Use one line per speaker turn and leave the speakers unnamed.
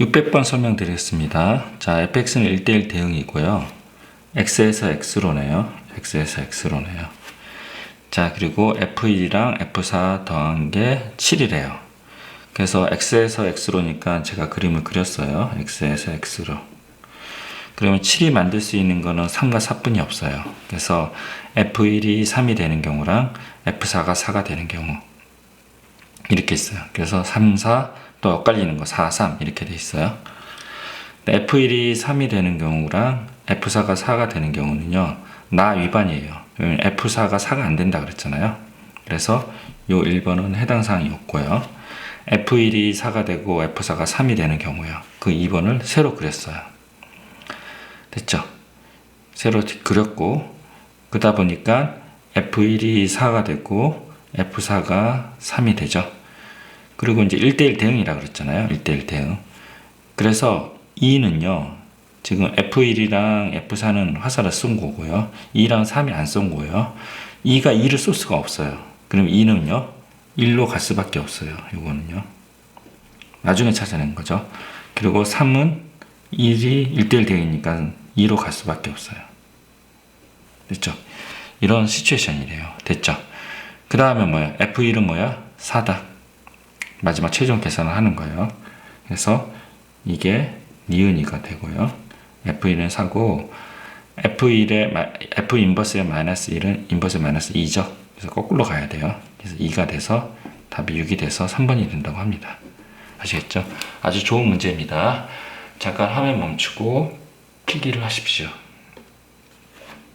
600번 설명드리겠습니다. 자, fx는 1대1 대응이고요. x에서 x로네요. x에서 x로네요. 자, 그리고 f1이랑 f4 더한 게 7이래요. 그래서 x에서 x로니까 제가 그림을 그렸어요. x에서 x로. 그러면 7이 만들 수 있는 거는 3과 4뿐이 없어요. 그래서 f1이 3이 되는 경우랑 f4가 4가 되는 경우 이렇게 있어요. 그래서 3, 4, 또 엇갈리는 거 4, 3 이렇게 돼 있어요. 근데 F1이 3이 되는 경우랑 F4가 4가 되는 경우는요. 나 위반이에요. 왜냐면 F4가 4가 안 된다 그랬잖아요. 그래서 요 1번은 해당 사항이 없고요. F1이 4가 되고 F4가 3이 되는 경우요. 그 2번을 새로 그렸어요. 됐죠? 새로 그렸고 그러다 보니까 F1이 4가 되고 F4가 3이 되죠. 그리고 이제 1대1 대응이라 그랬잖아요. 1대1 대응. 그래서 2는요. 지금 F1이랑 F4는 화살을 쏜 거고요. 2랑 3이 안 쏜 거예요. 2가 2를 쏠 수가 없어요. 그럼 2는요. 1로 갈 수밖에 없어요. 이거는요. 나중에 찾아낸 거죠. 그리고 3은 1이 1대1 대응이니까 2로 갈 수밖에 없어요. 됐죠? 이런 시츄에이션이래요. 됐죠? 그 다음에 뭐야? F1은 뭐야? 4다. 마지막 최종 계산을 하는 거예요. 그래서 이게 니은이가 되고요. F1은 사고 F1의 F 인버스의 마이너스 1은 인버스의 마이너스 2죠. 그래서 거꾸로 가야 돼요. 그래서 2가 돼서 답이 6이 돼서 3번이 된다고 합니다. 아시겠죠? 아주 좋은 문제입니다. 잠깐 화면 멈추고 필기를 하십시오.